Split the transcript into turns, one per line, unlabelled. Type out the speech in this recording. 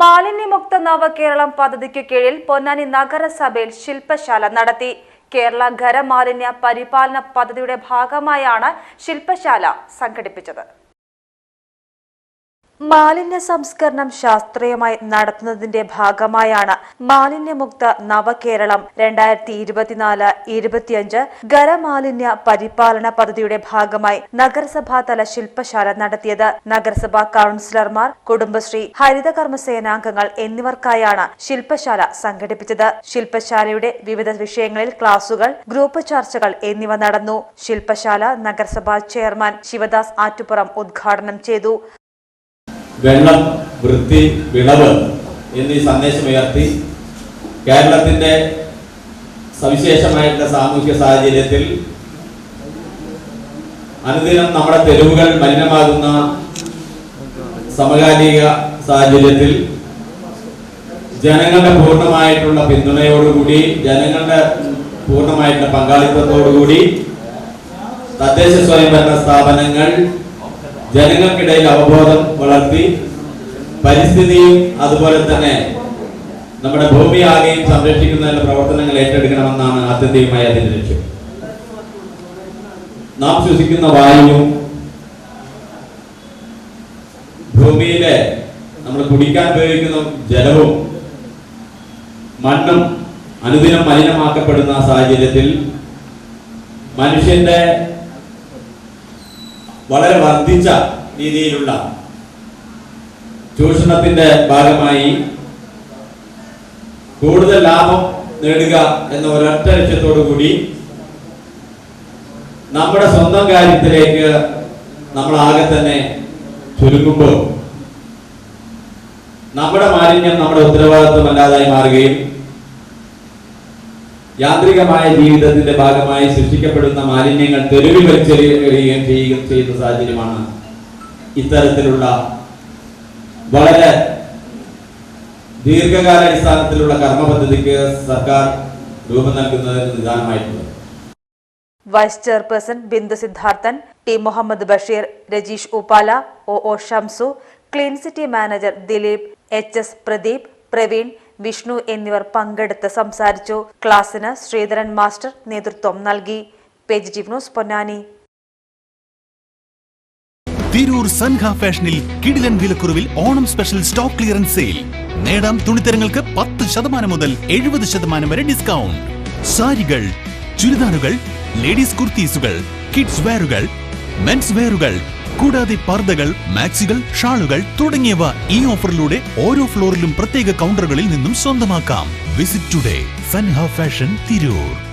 മാലിന്യമുക്ത നവകേരളം പദ്ധതിക്ക് കീഴിൽ പൊന്നാനി നഗരസഭയിൽ ശില്പശാല നടത്തി. കേരള ഖരമാലിന്യ പരിപാലന പദ്ധതിയുടെ ഭാഗമായാണ് ശില്പശാല സംഘടിപ്പിച്ചത്. മാലിന്യ സംസ്കരണം ശാസ്ത്രീയമായി നടത്തുന്നതിന്റെ ഭാഗമായാണ് മാലിന്യമുക്ത നവകേരളം. രണ്ടായിരത്തി ഇരുപത്തിനാല് ഇരുപത്തിയഞ്ച് ഖരമാലിന്യ പരിപാലന പദ്ധതിയുടെ ഭാഗമായി നഗരസഭാതല ശില്പശാല നടത്തിയത്. നഗരസഭാ കൌൺസിലർമാർ കുടുംബശ്രീ ഹരിതകർമ്മ സേനാംഗങ്ങൾ എന്നിവർക്കായാണ് ശില്പശാല സംഘടിപ്പിച്ചത്. ശില്പശാലയുടെ വിവിധ വിഷയങ്ങളിൽ ക്ലാസുകൾ ഗ്രൂപ്പ് ചർച്ചകൾ എന്നിവ നടന്നു. ശില്പശാല നഗരസഭാ ചെയർമാൻ ശിവദാസ് ആറ്റുപുറം ഉദ്ഘാടനം ചെയ്തു.
വെള്ളം വൃത്തി വിളവ് എന്നീ സന്ദേശമുയർത്തി കേരളത്തിന്റെ സവിശേഷമായിട്ടുള്ള സാമൂഹ്യ സാഹചര്യത്തിൽ അനുദിനം നമ്മുടെ തെരുവുകൾ മലിനമാകുന്ന സമകാലിക സാഹചര്യത്തിൽ ജനങ്ങളുടെ പൂർണമായിട്ടുള്ള പിന്തുണയോടുകൂടി ജനങ്ങളുടെ പൂർണമായിട്ടുള്ള പങ്കാളിത്തത്തോടുകൂടി തദ്ദേശ സ്വയംഭരണ സ്ഥാപനങ്ങൾ ജനങ്ങൾക്കിടയിൽ അവബോധം വളർത്തി പരിസ്ഥിതിയും അതുപോലെ തന്നെ നമ്മുടെ ഭൂമി ആകെയും സംരക്ഷിക്കുന്നതിനുള്ള പ്രവർത്തനങ്ങൾ ഏറ്റെടുക്കണമെന്നാണ് ആത്യന്തികമായി അതിന്റെ ലക്ഷ്യം. നാം ശ്വസിക്കുന്ന വായുവും ഭൂമിയിലെ നമ്മൾ കുടിക്കാൻ ഉപയോഗിക്കുന്ന ജലവും മണ്ണും അനുദിനം മലിനമാക്കപ്പെടുന്ന സാഹചര്യത്തിൽ മനുഷ്യന്റെ വളരെ വർദ്ധിച്ച രീതിയിലുള്ള ചൂഷണത്തിന്റെ ഭാഗമായി കൂടുതൽ ലാഭം നേടുക എന്ന ഒരൊറ്റ ലക്ഷ്യത്തോടു കൂടി നമ്മുടെ സ്വന്തം കാര്യത്തിലേക്ക് നമ്മൾ ആകെ തന്നെ ചുരുങ്ങുമ്പോൾ നമ്മുടെ മാലിന്യം നമ്മുടെ ഉത്തരവാദിത്വമല്ലാതായി മാറുകയും യാന്ത്രികമായ ജീവിതത്തിന്റെ ഭാഗമായി സൃഷ്ടിക്കപ്പെടുന്ന മാലിന്യങ്ങൾ തെരുവിൽ വലിച്ചെറിയുകയും ചെയ്യുകയും ചെയ്യുന്ന സാഹചര്യമാണ് ഇത്തരത്തിലുള്ള വളരെ ദീർഘകാലാടിസ്ഥാനത്തിലുള്ള കർമ്മ പദ്ധതിക്ക് സർക്കാർ രൂപം നൽകുന്നതിന് നിദാനമായിട്ടുള്ളത്
vice chairperson Bindu Siddharthan T Muhammad Basheer Rajeesh Upala O O Shamsu clean city manager Dileep H S Pradeep Praveen Vishnu എന്നിവർ പങ്കെടുത്ത് സംസാരിച്ചു. ക്ലാസിന് ശ്രീധരൻ മാസ്റ്റർ നേതൃത്വം നൽകി. Page news Ponnani.
Tirur Sanha ഫാഷനിൽ കിടിലൻ വിലക്കുറവിൽ Onam special stock clearance sale. നേടാം തുണിത്തരങ്ങൾക്ക് പത്ത് ശതമാനം മുതൽ എഴുപത് ശതമാനം വരെ ഡിസ്കൗണ്ട്. സാരികൾ ചുരിദാറുകൾ ലേഡീസ് കുർത്തീസുകൾ കിഡ്സ് വെയറുകൾ മെൻസ് വെയറുകൾ കൂടാതെ പർദ്ദകൾ മാക്സികൾ ഷാളുകൾ തുടങ്ങിയവ ഈ ഓഫറിലൂടെ ഓരോ ഫ്ലോറിലും പ്രത്യേക കൗണ്ടറുകളിൽ നിന്നും സ്വന്തമാക്കാം. Visit today Sanha fashion Tirur